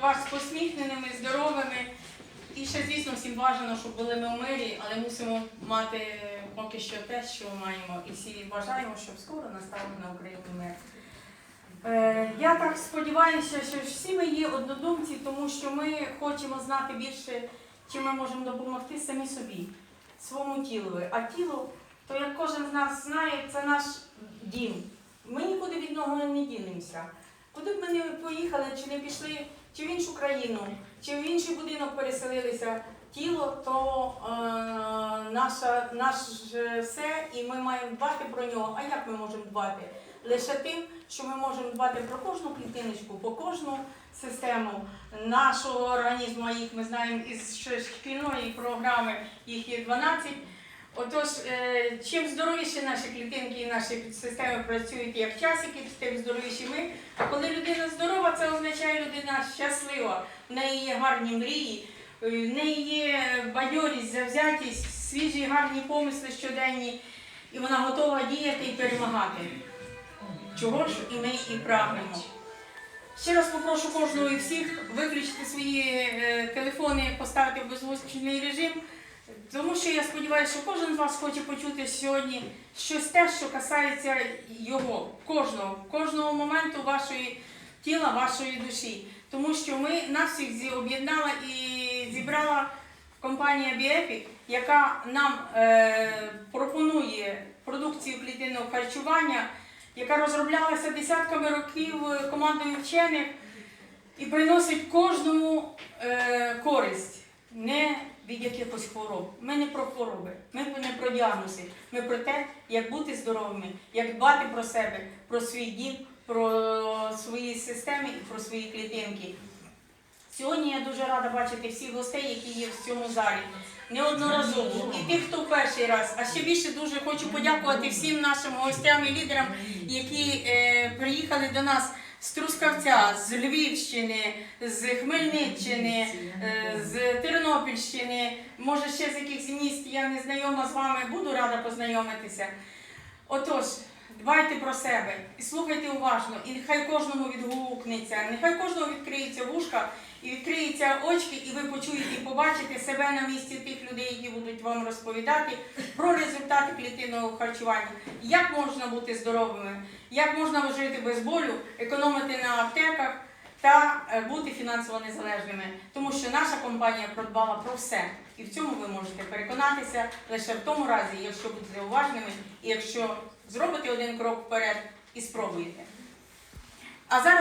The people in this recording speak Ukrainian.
вас посміхненими, здоровими. І ще, звісно, всім бажано, щоб були ми в мирі, але мусимо мати поки що те, що маємо. І всі бажаємо, щоб скоро настав на Україні мир. Е, Я так сподіваюся, що всі ми є однодумці, тому що ми хочемо знати більше, чим ми можемо допомогти самі собі, своєму тілові. А тіло, то як кожен з нас знає, це наш дім. Ми нікуди від нього не дінемося. Куди б ми не поїхали, чи не пішли, чи в іншу країну, чи в інший будинок переселилися, тіло то е, наша, наше все, і ми маємо дбати про нього. А як ми можемо дбати? Лише тим, що ми можемо дбати про кожну клітиночку, про кожну систему нашого організму, їх ми знаємо із шкільної програми, їх є 12. Отож, е, чим здоровіші наші клітинки і наші системи працюють як часики, тим здоровіші ми. А коли людина здорова, це означає людина щаслива. В неї є гарні мрії, е, в неї є бадьорість, завзятість, свіжі гарні помисли щоденні, і вона готова діяти і перемагати. Чого ж і ми і прагнемо. Ще раз попрошу кожного і всіх виключити свої е, телефони, поставити в беззвучний режим. Тому що я сподіваюся, що кожен з вас хоче почути сьогодні щось те, що касається його, кожного, кожного моменту вашої тіла, вашої душі. Тому що ми нас всіх об'єднала і зібрала компанія Біепік, яка нам е, пропонує продукцію клітинного харчування, яка розроблялася десятками років командою вчених і приносить кожному е, користь. Не від якихось хвороб. Ми не про хвороби, ми не про діагнози. Ми про те, як бути здоровими, як дбати про себе, про свій дім, про свої системи і про свої клітинки. Сьогодні я дуже рада бачити всіх гостей, які є в цьому залі. Неодноразово. І тих, хто перший раз. А ще більше дуже хочу подякувати всім нашим гостям і лідерам, які е, приїхали до нас з Трускавця, з Львівщини, з Хмельниччини, е, з Тернопільщини, може ще з якихось міст я не знайома з вами, буду рада познайомитися. Отож, дбайте про себе і слухайте уважно, і нехай кожному відгукнеться, нехай кожному відкриється вушка і відкриються очки, і ви почуєте і побачите себе на місці тих людей, які будуть вам розповідати про результати клітинного харчування, як можна бути здоровими, як можна жити без болю, економити на аптеках та е, бути фінансово незалежними. Тому що наша компанія продбала про все. І в цьому ви можете переконатися лише в тому разі, якщо будете уважними і якщо зробите один крок вперед і спробуйте. А зараз